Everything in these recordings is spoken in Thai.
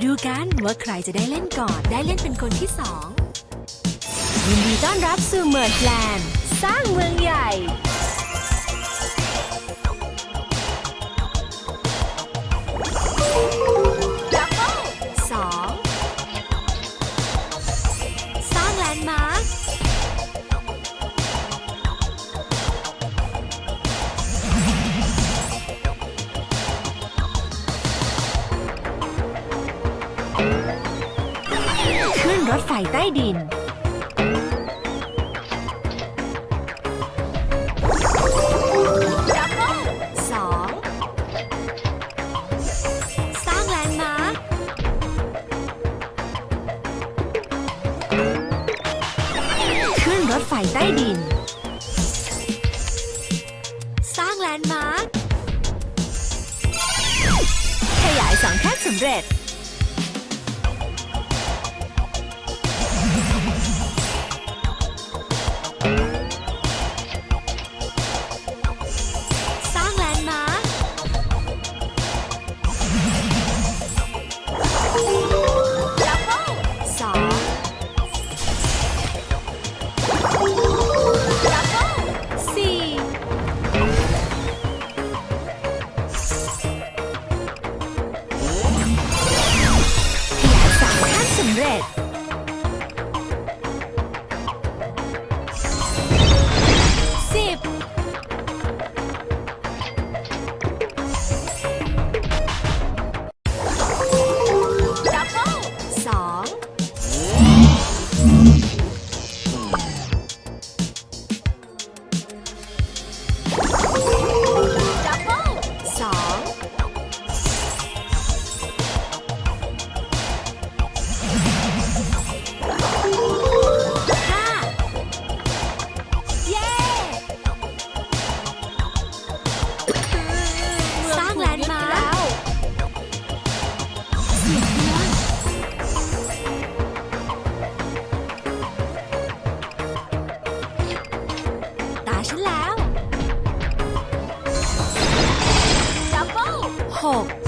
มาดูกันว่าใครจะได้เล่นก่อน ได้เล่นเป็นคนที่สองยินดีต้อนรับสู่เมิร์ดแลนด์สร้างเมือง ขึ้นรถไฟใต้ดินสองสร้างแลนด์มาร์คขึ้นรถไฟใต้ดิน สร้างแลนด์มาร์คขยายสังแคบสำเร็จ ขั้ ฉันแล้วหกใช้การ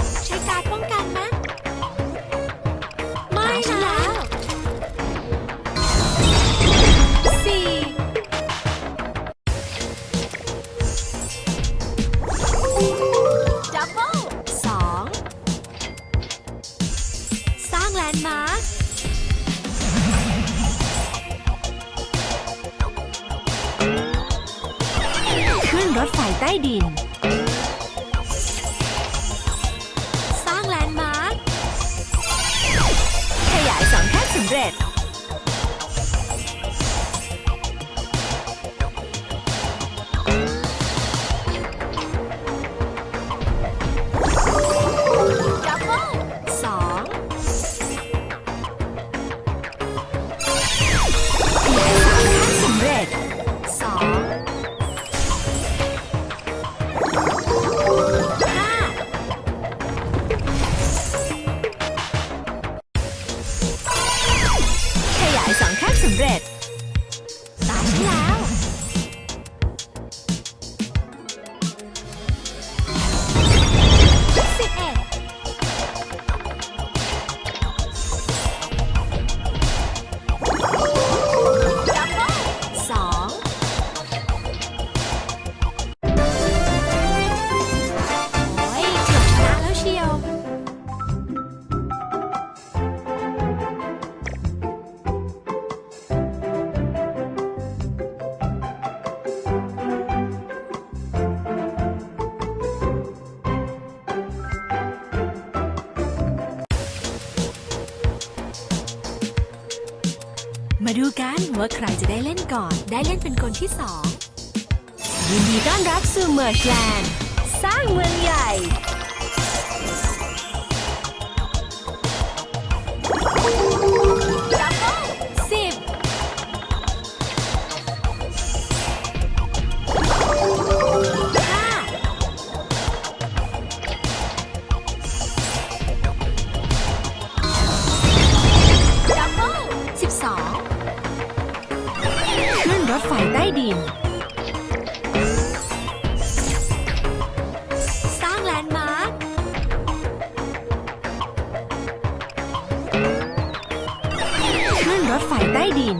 รถไฟใต้ดิน สร้างแลนด์มาร์คขยายสองแคบสำเร็จ กันว่าใครจะได้เล่นก่อน ได้เล่นเป็นคนที่สองยินดีต้อนรับสู่เมิร์แลนด์สร้างเมืองใหญ่ สิบห้าสิบสอง ไฟใต้ดิน สร้างแลนด์มาร์คขึ้นรถไฟใต้ดิน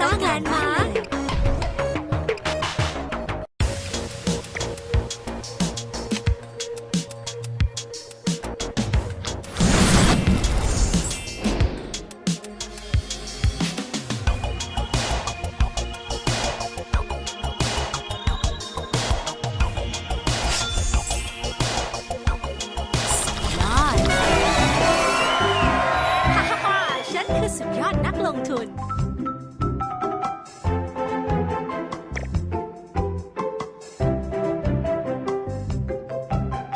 สร้างแลนด์มาร์ค